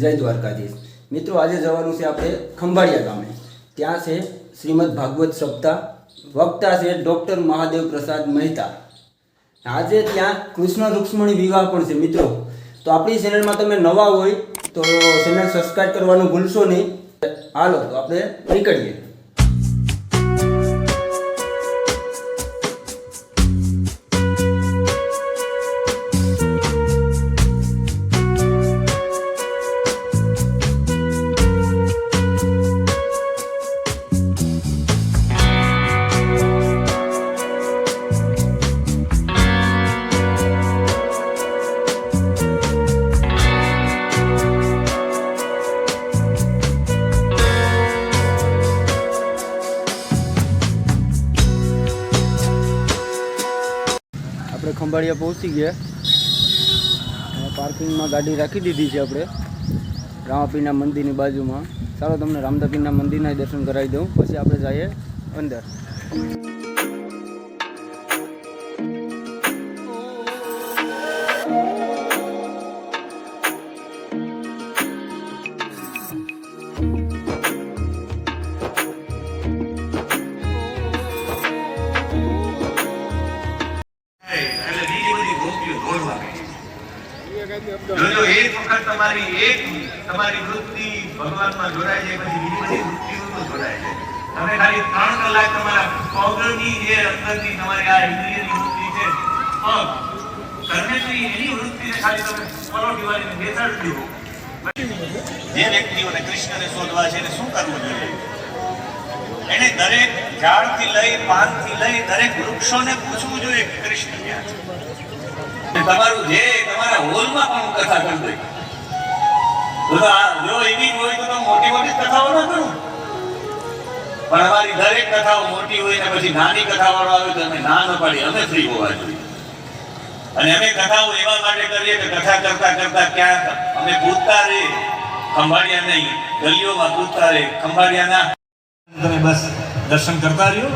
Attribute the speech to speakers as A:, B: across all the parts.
A: જય દ્વારકાધીશ. મિત્રો, આજે જવાનું છે આપણે ખંભાળિયા ગામે. ત્યાં છે શ્રીમદ ભાગવત સપ્તાહ વક્તા છે ડૉક્ટર મહાદેવ પ્રસાદ મહેતા. આજે ત્યાં કૃષ્ણ રૂક્ષ્મણી વિવાહ પણ છે, મિત્રો. તો આપણી ચેનલમાં તમે નવા હોય તો ચેનલ સબસ્ક્રાઈબ કરવાનું ભૂલશો નહીં. હાલો, તો આપણે નીકળીએ. ખંભાળિયા પહોંચી ગયા. પાર્કિંગમાં ગાડી રાખી દીધી છે આપણે. રામાપીરના મંદિરની બાજુમાં. ચાલો તમને રામદાપીરના મંદિરના દર્શન કરાવી દઉં. પછી આપણે જઈએ અંદર.
B: જોજો એક વખત તમારી, એક તમારી વૃત્તિ ભગવાનમાં જોડાય છે પછી બીજી બધી વૃત્તિઓમાં જોડાય છે તમે ખાલી ત્રણ કલાક તમારા પગની જે અંદરની તમારી આ ઇન્દ્રિયની વૃત્તિ છે, પગ કર્મેન્દ્રિય એની વૃત્તિને ખાલી તમે પલોટી વાળીને બેસાડી દો જે વ્યક્તિઓને કૃષ્ણને શોધવા છે, એને શું કરવું જોઈએ? એને દરેક ઝાડથી લઈ, પાનથી લઈ દરેક વૃક્ષોને પૂછવું જોઈએ કૃષ્ણ ક્યાં છે? તમારું જે તમારા હોલમાં પણ કથા કરી દઈ જો એવી હોય તો મોટી મોટી કથાઓ ન કરું. પણ અમારી દરેક કથાઓ મોટી હોય ને પછી નાની કથાવાળો આવે તો અમે ના ન પાડી અમે ફ્રી હોવા જોઈએ. અને અમે કથાઓ એવા માટે કરીએ કે કથા કરતા કરતા ક્યાંક અમે કૂદતા રે ખંભાળિયા નહીં, ગલીઓમાં કૂદતા રે ખંભાળિયા ના તમે બસ દર્શન કરતા રહ્યો.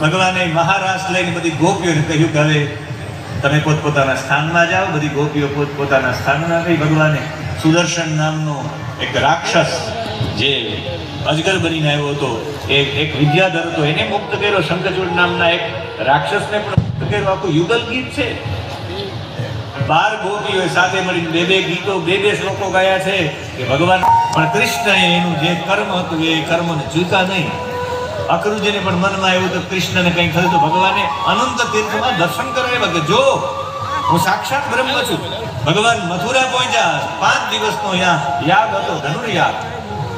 B: ભગવાને મહારાસ લઈને બધી ગોપીઓને કહ્યું કે હવે તમે પોતપોતાના સ્થાનમાં જાઓ. બધી ગોપીઓ પોતપોતાના સ્થાનમાં ગઈ. ભગવાને સુદર્શન નામનો એક રાક્ષસ જે અજગર બનીને આવ્યો હતો, એ એક વિદ્યાધર હતો. એને મુક્ત કર્યો. શંખચૂડ નામના એક રાક્ષસને પણ મુક્ત કર્યો. આખું યુગલ ગીત છે. બાર ગોપીઓ સાથે મળીને બે બે ગીતો, બે બે શ્લોકો ગાયા છે કે ભગવાન પણ કૃષ્ણએ એનું જે કર્મ હતું એ કર્મને ચૂક્યા નહીં. અકરુજીને પણ મનમાં આવ્યું તો કૃષ્ણને કંઈ થયું તો ભગવાને અનંત તીર્થમાં દર્શન કરાવ્યા કે જો, હું સાક્ષાત બ્રહ્મ છું. ભગવાન મથુરા પહોંચ્યા. પાંચ દિવસનો યાગ હતો, ધનુર્યાગ.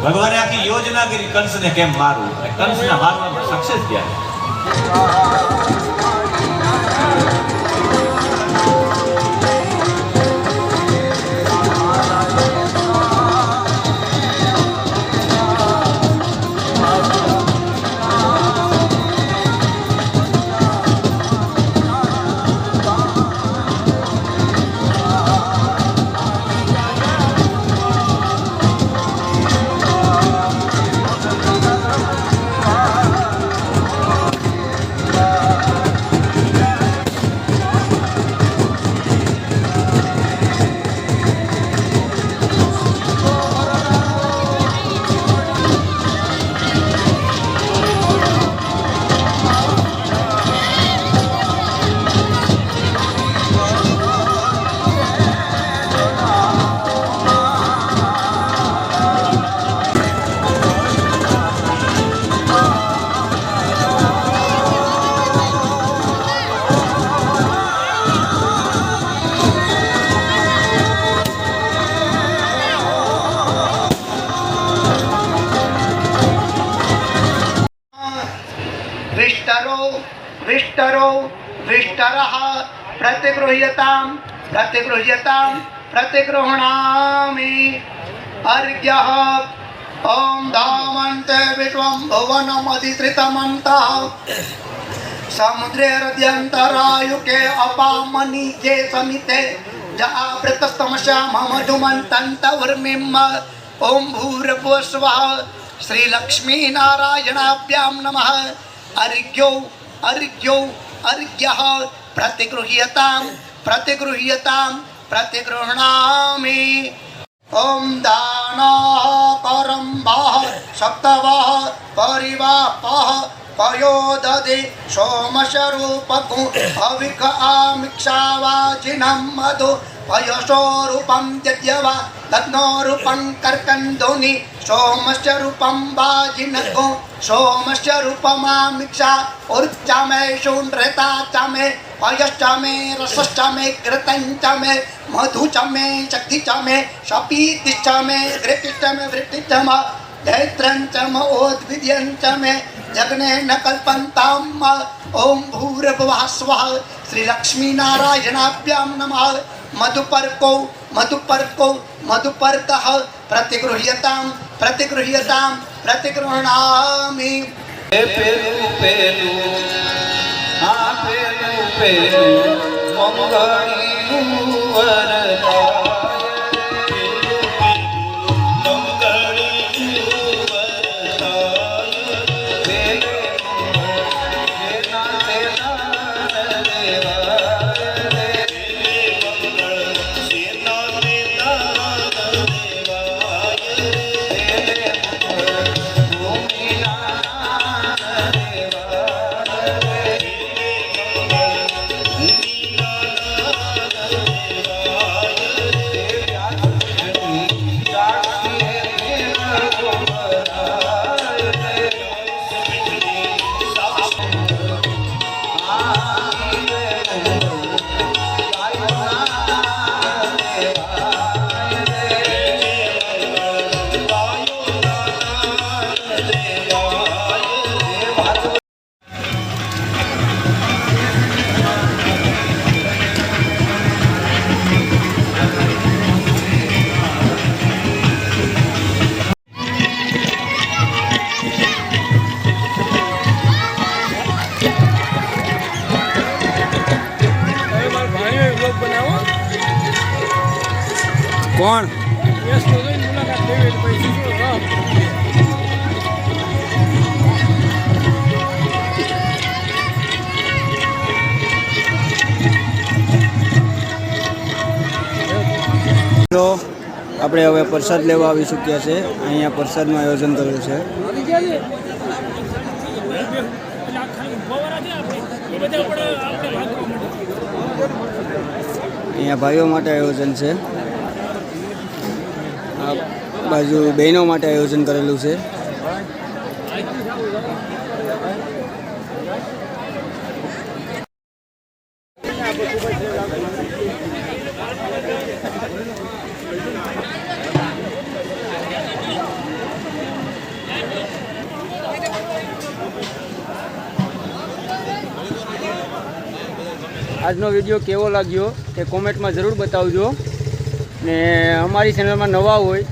B: ભગવાને આખી યોજના કરી, કંસને કેમ મારવું અને કંસના મારવામાં સક્સેસ થયા
C: विष्टरो विष्टरो विष्टरः प्रतिगृह्यतां प्रतिगृह्यतां प्रतिगृह्णामि अर्घ्यः ॐ धामन्ते विश्वं भुवनमधिश्रितमन्तः समुद्रेरद्यन्तरायुके अपामनीजे समिते जावृतस्तमशा मम धुमन्तन्तवर्मिम् ॐ भूर्भुवस्वः श्रीलक्ष्मीनारायणाभ्यां नमः अर्घ्यो अर्घ्यो अर्घ्यः प्रतिगृह्यतां प्रतिगृह्यतां प्रतिगृह्णामि ॐ दानाः करम्बाः सप्तवः परिवापः पयो ददे सोमशरूपगु अविक आमिक्षावाजिनं मधु पयसोरूपं यद्यवा तद्नोरूपं कर्कन्दोनि सोमस्य रूपं वाजिनगो सोमस्य रूपमामिक्षा उच्च मे शून्रता च मे पयश्च मे रसश्च मे घृतञ्च मे मधु च मे शक्ति च मे शपीतिश्च मे घृतिश्च मे वृत्तिश्च म दैत्रं च म ओद्विद्यं च मे जग्ने न कल्पन्ताम् ॐ भूर्भुवः स्वः श्रीलक्ष्मीनारायणाभ्यां नमः मधुपर्कौ मधुपर्कौ मधुपर्कः प्रतिगृह्यतां प्रतिगृह्यतां प्रतिगृह्णामि
A: પેલું પેલું આ પેલું પેલું મંગળીનું વરદાય
D: આપણે હવે પ્રસાદ લેવા આવી ચૂક્યા છે. અહીંયા પ્રસાદનું આયોજન કરેલું છે. અહીંયા ભાઈઓ માટે આયોજન છે. આ બાજુ બહેનો માટે આયોજન કરેલું છે. આજનો વીડિયો કેવો લાગ્યો એ કોમેન્ટમાં જરૂર બતાવજો. ને અમારી ચેનલમાં નવા હોય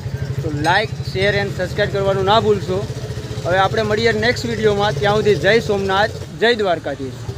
D: તો લાઇક શેર એન્ડ સબસ્ક્રાઈબ કરવાનું ના ભૂલશો. હવે આપણે મળીએ નેક્સ્ટ વિડીયોમાં. ત્યાં સુધી જય સોમનાથ, જય દ્વારકાધીશ.